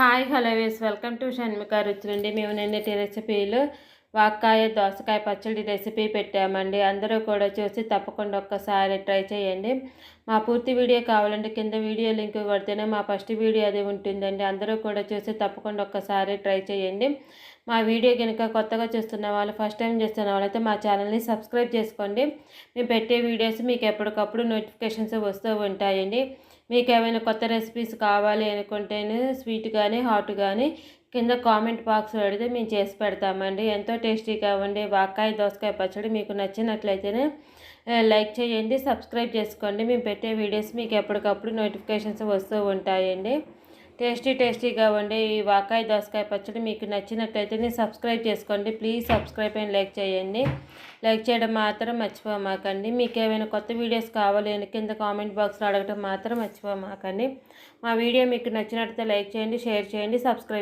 Hi hello guys welcome to Shanmika రుచులండి. మేము నిన్నటి రెసిపీలు వాక్కాయ దోసకాయ పచ్చడి రెసిపీ పెట్టామండి. అందరూ కూడా చూసి తప్పకుండా ఒక్కసారి ట్రై చేయండి. మా పూర్తి వీడియో కావాలంటే కింద వీడియో లింక్ కొడితేనే మా ఫస్ట్ వీడియో అది ఉంటుందండి. అందరూ కూడా చూసి తప్పకుండా ఒక్కసారి ట్రై చేయండి. మా వీడియో కనుక కొత్తగా చూస్తున్న వాళ్ళు ఫస్ట్ టైం చూస్తున్న వాళ్ళైతే మా ఛానల్ని సబ్స్క్రైబ్ చేసుకోండి. మేము పెట్టే వీడియోస్ మీకు ఎప్పటికప్పుడు నోటిఫికేషన్స్ వస్తూ ఉంటాయండి. మీకు ఏమైనా కొత్త రెసిపీస్ కావాలి అనుకుంటేనే స్వీట్ కానీ హాట్ కానీ కింద కామెంట్ బాక్స్ పెడితే మేము చేసి పెడతామండి. ఎంతో టేస్టీగా ఉండే వాకాయ దోసకాయ పచ్చడి మీకు నచ్చినట్లయితేనే లైక్ చేయండి సబ్స్క్రైబ్ చేసుకోండి. మేము పెట్టే వీడియోస్ మీకు ఎప్పటికప్పుడు నోటిఫికేషన్స్ వస్తూ ఉంటాయండి. టేస్టీ టేస్టీగా ఉండే ఈ వాకాయ దోసకాయ పచ్చడి మీకు నచ్చినట్లయితే సబ్స్క్రైబ్ చేసుకోండి. ప్లీజ్ సబ్స్క్రైబ్ అండ్ లైక్ చేయండి. లైక్ చేయడం మాత్రం మర్చిపోమాకండి. మీకు ఏమైనా కొత్త వీడియోస్ కావాలి అని కింద కామెంట్ బాక్స్లో అడగటం మాత్రం మర్చిపోమాకండి. మా వీడియో మీకు నచ్చినట్లయితే లైక్ చేయండి షేర్ చేయండి సబ్స్క్రైబ్